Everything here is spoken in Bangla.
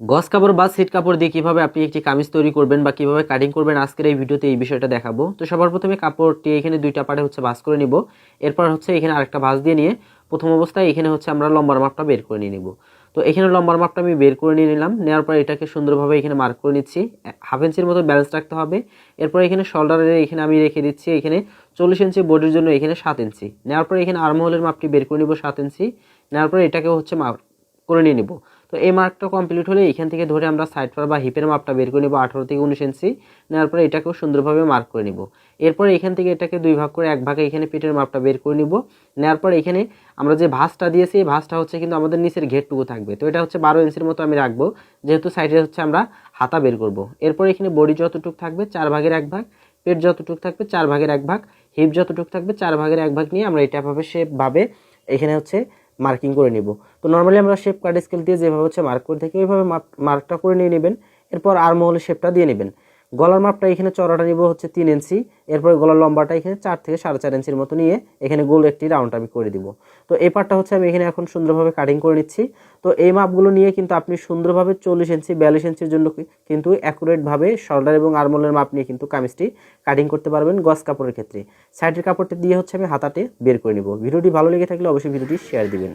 গস কাপড় বা সিট কাপড় দিয়ে কীভাবে আপনি একটি কামিজ তৈরি করবেন বা কীভাবে কাটিং করবেন, আজকের এই ভিডিওতে এই বিষয়টা দেখাবো। তো সবার প্রথমে কাপড়টি এখানে দুইটা পাটে হচ্ছে ভাঁজ করে নিব। এরপর হচ্ছে এখানে আরেকটা ভাঁজ দিয়ে নিয়ে প্রথম অবস্থায় এখানে হচ্ছে আমরা লম্বার মাপটা বের করে নিয়ে নিব। তো এখানে লম্বার মাপটা আমি বের করে নিয়ে নিলাম, নেওয়ার পর এটাকে সুন্দরভাবে এখানে মার্ক করে নিচ্ছি। হাফ ইঞ্চির মতো ব্যালেন্স রাখতে হবে। এরপর এখানে শোল্ডারের এখানে আমি রেখে দিচ্ছি এখানে চল্লিশ ইঞ্চি বডির জন্য এখানে সাত ইঞ্চি নেওয়ার পর এখানে আর্মহোলের মাপটি বের করে নিব সাত ইঞ্চি নেওয়ার পর এটাকে হচ্ছে মাপ করে নিয়ে নিব। তো এই মার্কটা কমপ্লিট হলে এখান থেকে ধরে আমরা সাইড পার বা হিপের মাপটা বের করে নিব আঠারো থেকে উনিশ ইঞ্চি নেওয়ার পরে এটাকেও সুন্দরভাবে মার্ক করে নিব। এরপর এখান থেকে এটাকে দুই ভাগ করে এক ভাগে এখানে পেটের মাপটা বের করে নিব। নেওয়ার পর এখানে আমরা যে ভাঁজটা দিয়েছি, এই ভাঁজটা হচ্ছে কিন্তু আমাদের নিচের ঘেরটুকু থাকবে। তো এটা হচ্ছে বারো ইঞ্চির মতো আমি রাখব। যেহেতু সাইডে হচ্ছে আমরা হাতা বের করব। এরপর এখানে বডি যতটুকু থাকবে, চার ভাগের এক ভাগ, পেট যতটুকু থাকবে, চার ভাগের এক ভাগ হিপ যতটুকু থাকবে, চার ভাগের এক ভাগ নিয়ে আমরা এটা ভাবে শেপভাবে এখানে হচ্ছে মার্কিং করে নিব। তো নর্মালি আমরা শেপ কার্ড স্কেল দিয়ে যেভাবে হচ্ছে মার্ক করে থাকি, ওইভাবে মার্কটা করে নিয়ে নেবেন। এরপর আর্মহোলের শেপটা দিয়ে নেবেন। গলার মাপটা এখানে চড়াটা নিব হচ্ছে তিন ইঞ্চি। এরপর গলার লম্বাটা এখানে চার থেকে সাড়ে চার ইঞ্চির মতো নিয়ে এখানে গোল একটি রাউন্ড আমি করে দিব। তো এই পার্টটা হচ্ছে আমি এখানে এখন সুন্দরভাবে কাটিং করে নিচ্ছি। তো এই মাপগুলো নিয়ে কিন্তু আপনি সুন্দরভাবে চল্লিশ ইঞ্চি, বিয়াল্লিশ ইঞ্চির জন্য কিন্তু অ্যাকুরেটভাবে শোল্ডার এবং আর্মহোলের মাপ নিয়ে কিন্তু কামিজটি কাটিং করতে পারবেন গস কাপড়ের ক্ষেত্রে। সাইডের কাপড়টি দিয়ে হচ্ছে আমি হাতাতে বের করে নিব। ভিডিওটি ভালো লেগে থাকলে অবশ্যই ভিডিওটি শেয়ার দিবেন।